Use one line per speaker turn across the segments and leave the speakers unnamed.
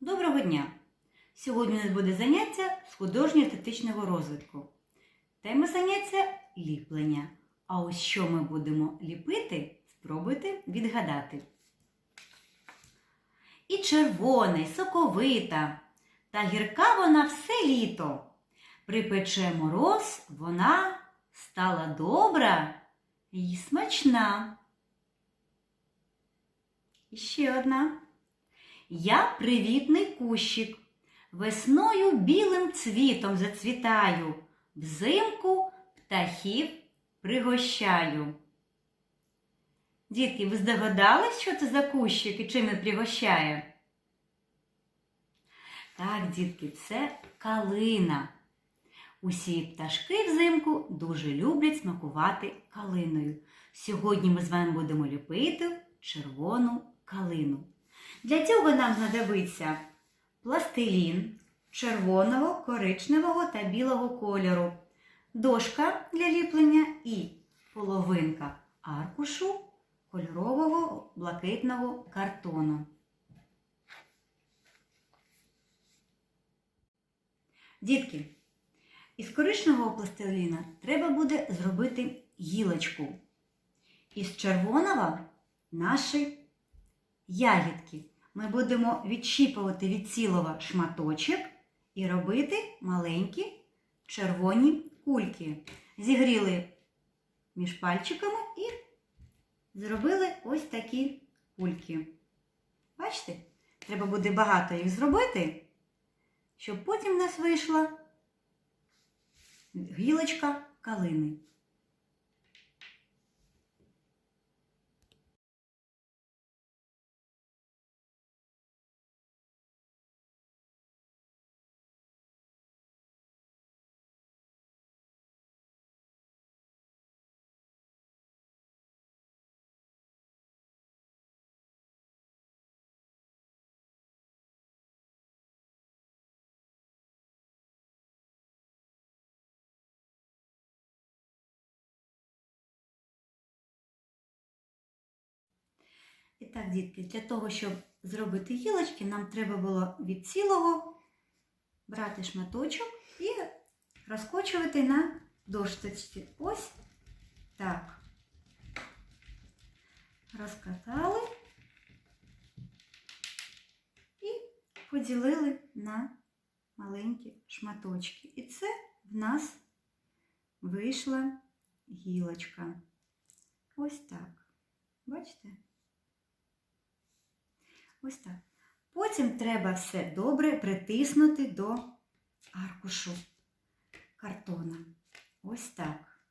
Доброго дня! Сьогодні у нас буде заняття з художньо-естетичного розвитку. Тема заняття ліплення. А ось що ми будемо ліпити, спробуйте відгадати. І червона, і соковита, та гірка вона все літо. Припече мороз, вона стала добра і смачна. І ще одна. Я привітний кущик, весною білим цвітом зацвітаю, взимку птахів пригощаю. Дітки, ви здогадались, що це за кущик і чим він пригощає? Так, дітки, це калина. Усі пташки взимку дуже люблять смакувати калиною. Сьогодні ми з вами будемо ліпити червону калину. Для цього нам знадобиться пластилін червоного, коричневого та білого кольору, дошка для ліплення і половинка аркушу кольорового блакитного картону. Дітки, із коричневого пластиліна треба буде зробити гілочку. Із червоного наші ягідки. Ми будемо відщіпувати від цілого шматочок і робити маленькі червоні кульки. Зігріли між пальчиками і зробили ось такі кульки. Бачите? Треба буде багато їх зробити, щоб потім в нас вийшла гілочка калини. І так, дітки, для того, щоб зробити гілочки, нам треба було від цілого брати шматочок і розкочувати на дошці. Ось так. Розкатали і поділили на маленькі шматочки. І це в нас вийшла гілочка. Ось так. Бачите? Ось так. Потім треба все добре притиснути до аркушу картона. Ось так.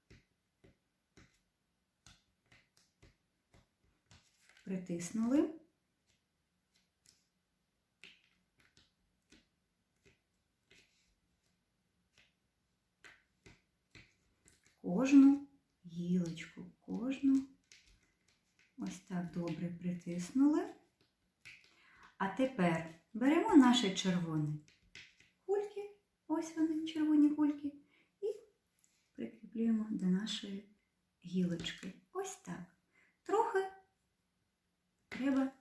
Притиснули. Кожну гілочку, кожну ось так добре притиснули. А тепер беремо наші червоні кульки, ось вони, червоні кульки, і прикріплюємо до нашої гілочки. Ось так. Трохи треба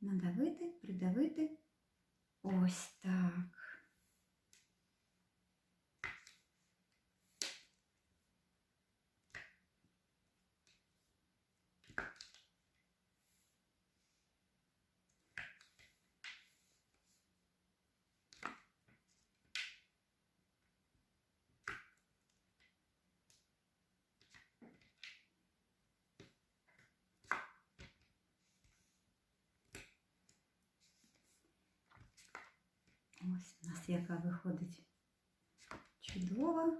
надавити, придавити. Ось так. Ось у нас яка виходить чудова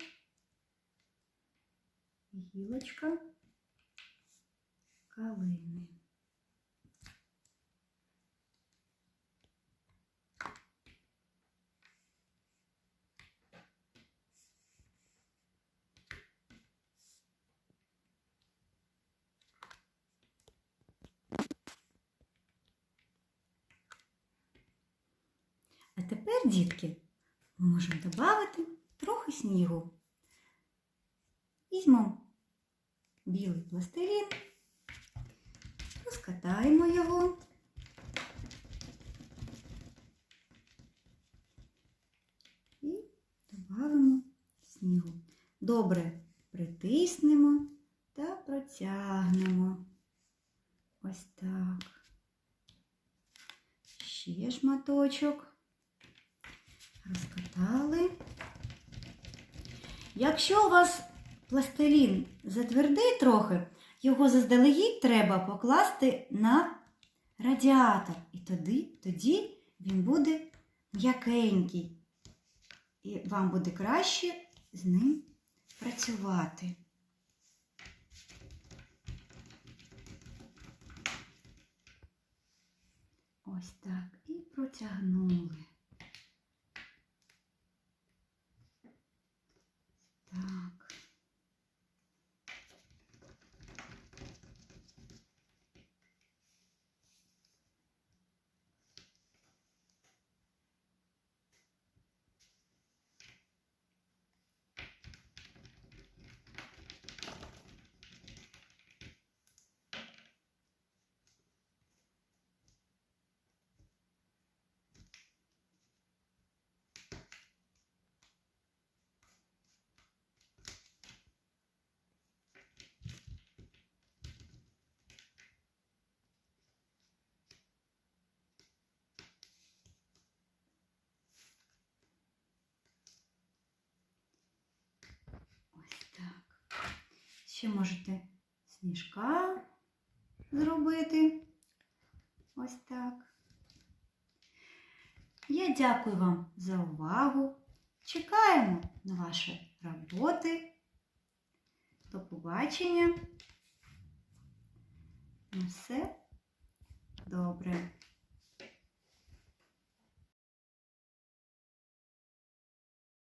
гілочка калини. тепер, дітки, ми можемо додати трохи снігу. Візьмо білий пластилін, розкатаємо його. І додамо снігу. Добре притиснемо та протягнемо. Ось так. Ще шматочок. Розкатали. Якщо у вас пластилін затвердий трохи, його заздалегідь треба покласти на радіатор. І тоді, тоді він буде м'якенький. І вам буде краще з ним працювати. Ось так. І протягнули. Так. Ось так. Ще можете сніжка зробити. Ось так. Я дякую вам за увагу. Чекаємо на ваші роботи. До побачення. На все добре.